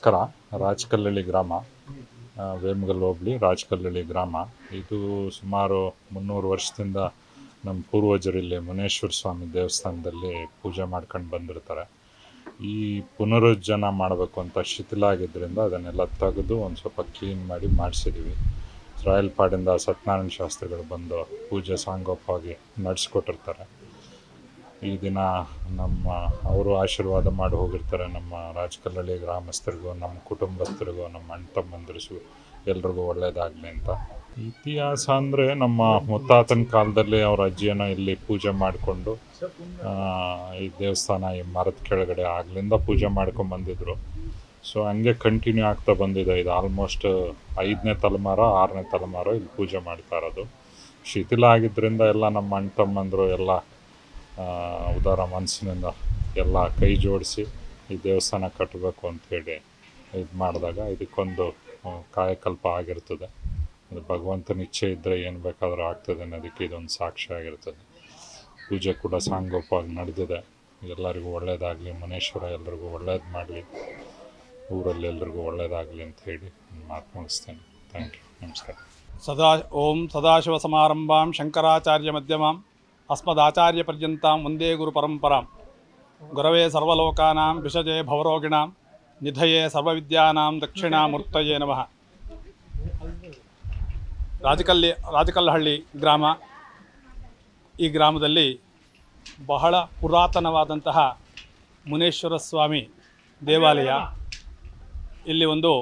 ನಮಸ್ಕಾರ. ರಾಜಕಲ್ಲಳ್ಳಿ ಗ್ರಾಮ ವೇಮಗಲ್ ಹೋಬಳಿ, ರಾಜಕಲ್ಲಳ್ಳಿ ಗ್ರಾಮ. ಇದು ಸುಮಾರು ಮುನ್ನೂರು ವರ್ಷದಿಂದ ನಮ್ಮ ಪೂರ್ವಜರಿಲ್ಲಿ ಮುನೇಶ್ವರ ಸ್ವಾಮಿ ದೇವಸ್ಥಾನದಲ್ಲಿ ಪೂಜೆ ಮಾಡ್ಕೊಂಡು ಬಂದಿರ್ತಾರೆ. ಈ ಪುನರುಜ್ಜನ ಮಾಡಬೇಕು ಅಂತ ಶಿಥಿಲ ಆಗಿದ್ದರಿಂದ ಅದನ್ನೆಲ್ಲ ತೆಗೆದು ಒಂದು ಸ್ವಲ್ಪ ಕ್ಲೀನ್ ಮಾಡಿ ಮಾಡಿಸಿದ್ದೀವಿ ರಾಯಲ್ಪಾಡಿಂದ ಸತ್ಯನಾರಾಯಣ ಶಾಸ್ತ್ರಿಗಳು ಬಂದು ಪೂಜೆ ಸಾಂಗೋಪವಾಗಿ ನಡೆಸ್ಕೊಟ್ಟಿರ್ತಾರೆ. ಈ ದಿನ ನಮ್ಮ ಅವರು ಆಶೀರ್ವಾದ ಮಾಡಿ ಹೋಗಿರ್ತಾರೆ. ನಮ್ಮ ರಾಜಕಲ್ಲಳ್ಳಿ ಗ್ರಾಮಸ್ಥರಿಗೂ, ನಮ್ಮ ಕುಟುಂಬಸ್ಥರಿಗೂ, ನಮ್ಮ ಅಣ್ಣ ತಮ್ಮಂದಿರಿಗೂ ಎಲ್ರಿಗೂ ಒಳ್ಳೆಯದಾಗಲಿ ಅಂತ. ಇತಿಹಾಸ ಅಂದರೆ ನಮ್ಮ ಮುತ್ತಾತನ ಕಾಲದಲ್ಲಿ ಅವ್ರ ಅಜ್ಜಿಯನ್ನು ಇಲ್ಲಿ ಪೂಜೆ ಮಾಡಿಕೊಂಡು ಈ ದೇವಸ್ಥಾನ ಈ ಮರದ ಕೆಳಗಡೆ ಆಗ್ಲಿಂದ ಪೂಜೆ ಮಾಡ್ಕೊಂಡು ಬಂದಿದ್ರು. ಸೊ ಹಂಗೆ ಕಂಟಿನ್ಯೂ ಆಗ್ತಾ ಬಂದಿದೆ. ಇದು ಆಲ್ಮೋಸ್ಟ್ ಐದನೇ ತಲೆಮಾರ, ಆರನೇ ತಲೆಮಾರ ಇಲ್ಲಿ ಪೂಜೆ ಮಾಡ್ತಾ ಇರೋದು. ಶಿಥಿಲ ಆಗಿದ್ದರಿಂದ ಎಲ್ಲ ನಮ್ಮ ಅಣ್ಣ ತಮ್ಮಂದರು ಎಲ್ಲ ಉದಾರ ಮನಸ್ಸಿನಿಂದ ಎಲ್ಲ ಕೈ ಜೋಡಿಸಿ ಈ ದೇವಸ್ಥಾನ ಕಟ್ಟಬೇಕು ಅಂಥೇಳಿ ಇದು ಮಾಡಿದಾಗ ಇದಕ್ಕೊಂದು ಕಾಯಕಲ್ಪ ಆಗಿರ್ತದೆ. ಅದು ಭಗವಂತನ ಇಚ್ಛೆ ಇದ್ದರೆ ಏನು ಬೇಕಾದರೂ ಆಗ್ತದೆ ಅನ್ನೋದಕ್ಕೆ ಇದೊಂದು ಸಾಕ್ಷಿ ಆಗಿರ್ತದೆ. ಪೂಜೆ ಕೂಡ ಸಾಂಗೋಪವಾಗಿ ನಡೆದಿದೆ. ಎಲ್ಲರಿಗೂ ಒಳ್ಳೆಯದಾಗಲಿ ಮನೇಶ್ವರ ಎಲ್ರಿಗೂ ಒಳ್ಳೇದು ಮಾಡಲಿ, ಊರಲ್ಲಿ ಎಲ್ರಿಗೂ ಒಳ್ಳೇದಾಗಲಿ ಅಂತ ಹೇಳಿ ಮಾತು ಮುಗಿಸ್ತೇನೆ. Thank you. ನಮಸ್ಕಾರ. ಸದಾ, ಓಂ ಸದಾಶಿವ ಸಮಾರಂಭಾಂ ಶಂಕರಾಚಾರ್ಯ ಮಧ್ಯಮಾಂ. ಅಸ್ಮದಾಚಾರ್ಯಪರ್ಯಂತಾಂ ಒಂದೇ ಗುರು ಪರಂಪರಾಂ ಗುರವೇ ಸರ್ವಲೋಕಾನಾಂ ವಿಷಜೇ ಭವರೋಗಿಣಾಂ ನಿಧಯೇ ಸರ್ವವಿದ್ಯಾನಾಂ ದಕ್ಷಿಣಾಮೂರ್ತಯೇ ನಮಃ ರಾಜಕಲ್ಲಿ ರಾಜಕಲ್ಲಹಳ್ಳಿ ಗ್ರಾಮ, ಈ ಗ್ರಾಮದಲ್ಲಿ ಬಹಳ ಪುರಾತನವಾದಂತಹ ಮುನೇಶ್ವರ ಸ್ವಾಮಿ ದೇವಾಲಯ. ಇಲ್ಲಿ ಒಂದು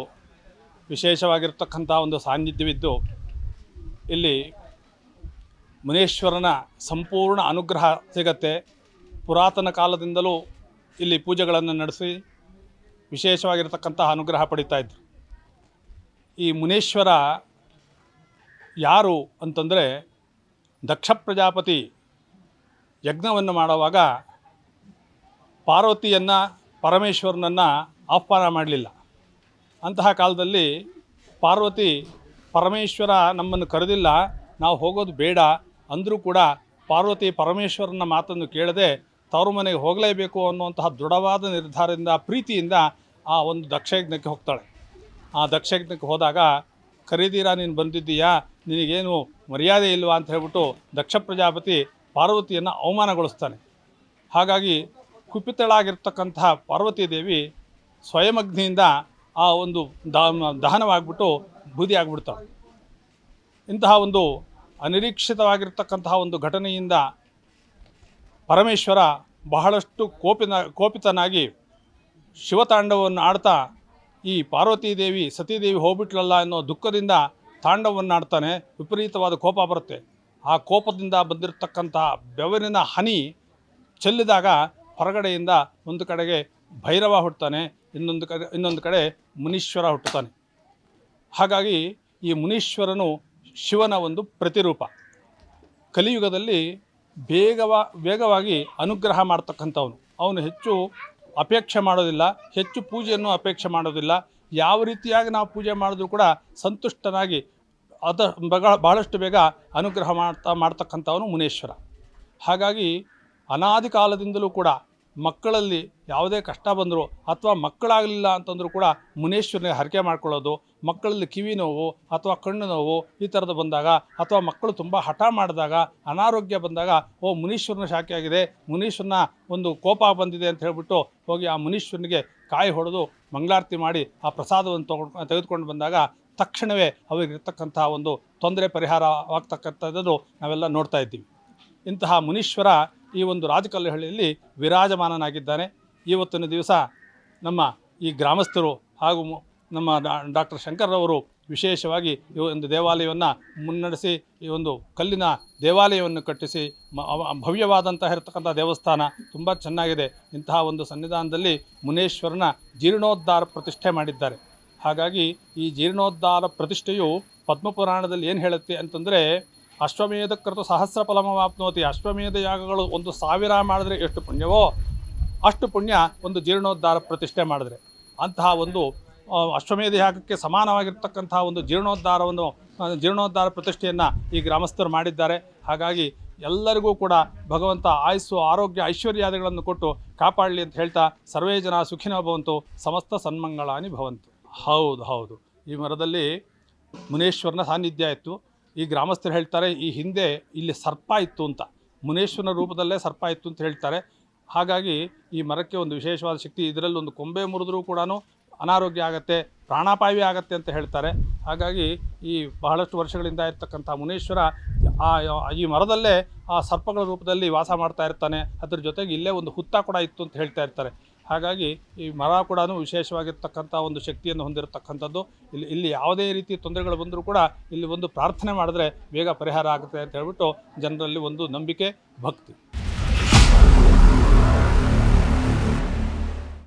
ವಿಶೇಷವಾಗಿರ್ತಕ್ಕಂಥ ಒಂದು ಸಾನ್ನಿಧ್ಯವಿದ್ದು, ಇಲ್ಲಿ ಮುನೇಶ್ವರನ ಸಂಪೂರ್ಣ ಅನುಗ್ರಹ ಸಿಗತ್ತೆ. ಪುರಾತನ ಕಾಲದಿಂದಲೂ ಇಲ್ಲಿ ಪೂಜೆಗಳನ್ನು ನಡೆಸಿ ವಿಶೇಷವಾಗಿರತಕ್ಕಂತಹ ಅನುಗ್ರಹ ಪಡಿತಾ ಇದ್ರು. ಈ ಮುನೇಶ್ವರ ಯಾರು ಅಂತಂದರೆ ದಕ್ಷ ಪ್ರಜಾಪತಿ ಯಜ್ಞವನ್ನು ಮಾಡುವಾಗ ಪಾರ್ವತಿಯನ್ನು ಪರಮೇಶ್ವರನನ್ನು ಆಹ್ವಾನ ಮಾಡಲಿಲ್ಲ. ಅಂತಹ ಕಾಲದಲ್ಲಿ ಪಾರ್ವತಿ ಪರಮೇಶ್ವರ ನಮ್ಮನ್ನು ಕರೆದಿಲ್ಲ, ನಾವು ಹೋಗೋದು ಬೇಡ ಅಂದರೂ ಕೂಡ ಪಾರ್ವತಿ ಪರಮೇಶ್ವರನ ಮಾತನ್ನು ಕೇಳದೆ ತವರು ಮನೆಗೆ ಹೋಗಲೇಬೇಕು ಅನ್ನುವಂತಹ ದೃಢವಾದ ನಿರ್ಧಾರದಿಂದ, ಪ್ರೀತಿಯಿಂದ ಆ ಒಂದು ದಕ್ಷಯಜ್ಞಕ್ಕೆ ಹೋಗ್ತಾಳೆ. ಆ ದಕ್ಷಯಜ್ಞಕ್ಕೆ ಹೋದಾಗ ಕರೀದಿರಾ ನೀನು ಬಂದಿದ್ದೀಯಾ? ನಿನಗೇನು ಮರ್ಯಾದೆ ಇಲ್ವಾ? ಅಂತ ಹೇಳ್ಬಿಟ್ಟು ದಕ್ಷ ಪ್ರಜಾಪತಿ ಪಾರ್ವತಿಯನ್ನು ಅವಮಾನಗೊಳಿಸ್ತಾನೆ. ಹಾಗಾಗಿ ಕುಪಿತಳಾಗಿರ್ತಕ್ಕಂತಹ ಪಾರ್ವತಿ ದೇವಿ ಸ್ವಯಮಗ್ನಿಯಿಂದ ಆ ಒಂದು ದಹನವಾಗಿಬಿಟ್ಟು ಬೂದಿ ಆಗಿಬಿಡ್ತಾಳೆ. ಇಂತಹ ಒಂದು ಅನಿರೀಕ್ಷಿತವಾಗಿರ್ತಕ್ಕಂತಹ ಒಂದು ಘಟನೆಯಿಂದ ಪರಮೇಶ್ವರ ಬಹಳಷ್ಟು ಕೋಪಿನ, ಕೋಪಿತನಾಗಿ ಶಿವತಾಂಡವವನ್ನು ಆಡ್ತಾ, ಈ ಪಾರ್ವತೀ ದೇವಿ ಸತೀದೇವಿ ಹೋಗ್ಬಿಟ್ಲಲ್ಲ ಅನ್ನೋ ದುಃಖದಿಂದ ತಾಂಡವವನ್ನು ಆಡ್ತಾನೆ ವಿಪರೀತವಾದ ಕೋಪ ಬರುತ್ತೆ. ಆ ಕೋಪದಿಂದ ಬಂದಿರತಕ್ಕಂತಹ ಬೆವರಿನ ಹನಿ ಚೆಲ್ಲಿದಾಗ ಹೊರಗಡೆಯಿಂದ ಒಂದು ಕಡೆಗೆ ಭೈರವ ಹುಟ್ಟುತ್ತಾನೆ, ಇನ್ನೊಂದು ಕಡೆ ಇನ್ನೊಂದು ಕಡೆ ಮುನೀಶ್ವರ ಹುಟ್ಟುತ್ತಾನೆ. ಹಾಗಾಗಿ ಈ ಮುನೀಶ್ವರನು ಶಿವನ ಒಂದು ಪ್ರತಿರೂಪ. ಕಲಿಯುಗದಲ್ಲಿ ಬೇಗವ, ವೇಗವಾಗಿ ಅನುಗ್ರಹ ಮಾಡ್ತಕ್ಕಂಥವನು. ಅವನು ಹೆಚ್ಚು ಅಪೇಕ್ಷೆ ಮಾಡೋದಿಲ್ಲ, ಹೆಚ್ಚು ಪೂಜೆಯನ್ನು ಅಪೇಕ್ಷೆ ಮಾಡೋದಿಲ್ಲ. ಯಾವ ರೀತಿಯಾಗಿ ನಾವು ಪೂಜೆ ಮಾಡಿದ್ರೂ ಕೂಡ ಸಂತುಷ್ಟನಾಗಿ ಅದ ಬಹಳಷ್ಟು ಬೇಗ ಅನುಗ್ರಹ ಮಾಡ್ತಾ, ಮಾಡ್ತಕ್ಕಂಥವನು ಮುನೇಶ್ವರ. ಹಾಗಾಗಿ ಅನಾದಿ ಕಾಲದಿಂದಲೂ ಕೂಡ ಮಕ್ಕಳಲ್ಲಿ ಯಾವುದೇ ಕಷ್ಟ ಬಂದರೂ ಅಥವಾ ಮಕ್ಕಳಾಗಲಿಲ್ಲ ಅಂತಂದರೂ ಕೂಡ ಮುನೇಶ್ವರನಿಗೆ ಹರಕೆ ಮಾಡ್ಕೊಳ್ಳೋದು, ಮಕ್ಕಳಲ್ಲಿ ಕಿವಿ ನೋವು ಅಥವಾ ಕಣ್ಣು ನೋವು ಈ ಥರದ್ದು ಬಂದಾಗ ಅಥವಾ ಮಕ್ಕಳು ತುಂಬ ಹಠ ಮಾಡಿದಾಗ, ಅನಾರೋಗ್ಯ ಬಂದಾಗ, ಓ, ಮುನೀಶ್ವರನ ಶಾಖೆ ಆಗಿದೆ, ಮುನೀಶ್ವರನ ಒಂದು ಕೋಪ ಬಂದಿದೆ ಅಂತ ಹೇಳಿಬಿಟ್ಟು ಹೋಗಿ ಆ ಮುನೀಶ್ವರನಿಗೆ ಕಾಯಿ ಹೊಡೆದು ಮಂಗಳಾರತಿ ಮಾಡಿ ಆ ಪ್ರಸಾದವನ್ನು ತಗೊಂಡು, ತೆಗೆದುಕೊಂಡು ಬಂದಾಗ ತಕ್ಷಣವೇ ಅವರಿಗಿರ್ತಕ್ಕಂತಹ ಒಂದು ತೊಂದರೆ ಪರಿಹಾರವಾಗ್ತಕ್ಕಂಥದ್ದು ನಾವೆಲ್ಲ ನೋಡ್ತಾ ಇದ್ದೀವಿ. ಇಂತಹ ಮುನೀಶ್ವರ ಈ ಒಂದು ರಾಜಕಲ್ಲಹಳ್ಳಿಯಲ್ಲಿ ವಿರಾಜಮಾನನಾಗಿದ್ದಾನೆ. ಇವತ್ತಿನ ದಿವಸ ನಮ್ಮ ಈ ಗ್ರಾಮಸ್ಥರು ಹಾಗೂ ನಮ್ಮ ಡಾಕ್ಟರ್ ಶಂಕರ್ರವರು ವಿಶೇಷವಾಗಿ ಈ ಒಂದು ದೇವಾಲಯವನ್ನು ಮುನ್ನಡೆಸಿ, ಈ ಒಂದು ಕಲ್ಲಿನ ದೇವಾಲಯವನ್ನು ಕಟ್ಟಿಸಿ ಭವ್ಯವಾದಂತಹ ಇರತಕ್ಕಂಥ ದೇವಸ್ಥಾನ ತುಂಬ ಚೆನ್ನಾಗಿದೆ. ಇಂತಹ ಒಂದು ಸನ್ನಿಧಾನದಲ್ಲಿ ಮುನೇಶ್ವರನ ಜೀರ್ಣೋದ್ಧಾರ ಪ್ರತಿಷ್ಠೆ ಮಾಡಿದ್ದಾರೆ. ಹಾಗಾಗಿ ಈ ಜೀರ್ಣೋದ್ಧಾರ ಪ್ರತಿಷ್ಠೆಯು ಪದ್ಮಪುರಾಣದಲ್ಲಿ ಏನು ಹೇಳುತ್ತೆ ಅಂತಂದರೆ ಅಶ್ವಮೇಧ ಕೃತ ಸಹಸ್ರ ಫಲಮವಾಪ್ನೋತಿ ಅಶ್ವಮೇಧ ಯಾಗಗಳು ಒಂದು ಸಾವಿರ ಮಾಡಿದ್ರೆ ಎಷ್ಟು ಪುಣ್ಯವೋ ಅಷ್ಟು ಪುಣ್ಯ ಒಂದು ಜೀರ್ಣೋದ್ಧಾರ ಪ್ರತಿಷ್ಠೆ ಮಾಡಿದ್ರೆ. ಅಂತಹ ಒಂದು ಅಶ್ವಮೇಧ ಯಾಗಕ್ಕೆ ಸಮಾನವಾಗಿರ್ತಕ್ಕಂತಹ ಒಂದು ಜೀರ್ಣೋದ್ಧಾರವನ್ನು ಜೀರ್ಣೋದ್ಧಾರ ಪ್ರತಿಷ್ಠೆಯನ್ನು ಈ ಗ್ರಾಮಸ್ಥರು ಮಾಡಿದ್ದಾರೆ. ಹಾಗಾಗಿ ಎಲ್ಲರಿಗೂ ಕೂಡ ಭಗವಂತ ಆಯಸ್ಸು, ಆರೋಗ್ಯ, ಐಶ್ವರ್ಯಾದಿಗಳನ್ನು ಕೊಟ್ಟು ಕಾಪಾಡಲಿ ಅಂತ ಹೇಳ್ತಾ ಸರ್ವೇ ಜನ ಸುಖಿನೋ ಭವಂತು, ಸಮಸ್ತ ಸನ್ಮಂಗಳಾನಿ ಭವಂತು. ಹೌದು ಹೌದು. ಈ ಮರದಲ್ಲಿ ಮುನೇಶ್ವರನ ಸಾನ್ನಿಧ್ಯ ಇತ್ತು. ಈ ಗ್ರಾಮಸ್ಥರು ಹೇಳ್ತಾರೆ, ಈ ಹಿಂದೆ ಇಲ್ಲಿ ಸರ್ಪ ಇತ್ತು ಅಂತ. ಮುನೇಶ್ವರನ ರೂಪದಲ್ಲೇ ಸರ್ಪ ಇತ್ತು ಅಂತ ಹೇಳ್ತಾರೆ. ಹಾಗಾಗಿ ಈ ಮರಕ್ಕೆ ಒಂದು ವಿಶೇಷವಾದ ಶಕ್ತಿ, ಇದರಲ್ಲಿ ಒಂದು ಕೊಂಬೆ ಮುರಿದ್ರೂ ಕೂಡ ಅನಾರೋಗ್ಯ ಆಗತ್ತೆ, ಪ್ರಾಣಾಪಾಯವೇ ಆಗತ್ತೆ ಅಂತ ಹೇಳ್ತಾರೆ. ಹಾಗಾಗಿ ಈ ಬಹಳಷ್ಟು ವರ್ಷಗಳಿಂದ ಇರ್ತಕ್ಕಂಥ ಮುನೇಶ್ವರ ಆ, ಈ ಮರದಲ್ಲೇ ಆ ಸರ್ಪಗಳ ರೂಪದಲ್ಲಿ ವಾಸ ಮಾಡ್ತಾ ಇರ್ತಾನೆ. ಅದ್ರ ಜೊತೆಗೆ ಇಲ್ಲೇ ಒಂದು ಹುತ್ತ ಕೂಡ ಇತ್ತು ಅಂತ ಹೇಳ್ತಾ ಇರ್ತಾರೆ. ಹಾಗಾಗಿ ಈ ಮರ ಕೂಡ ವಿಶೇಷವಾಗಿರ್ತಕ್ಕಂಥ ಒಂದು ಶಕ್ತಿಯನ್ನು ಹೊಂದಿರತಕ್ಕಂಥದ್ದು. ಇಲ್ಲಿ ಇಲ್ಲಿ ಯಾವುದೇ ರೀತಿ ತೊಂದರೆಗಳು ಬಂದರೂ ಕೂಡ ಇಲ್ಲಿ ಒಂದು ಪ್ರಾರ್ಥನೆ ಮಾಡಿದ್ರೆ ಬೇಗ ಪರಿಹಾರ ಆಗುತ್ತೆ ಅಂತ ಹೇಳ್ಬಿಟ್ಟು ಜನರಲ್ಲಿ ಒಂದು ನಂಬಿಕೆ, ಭಕ್ತಿ.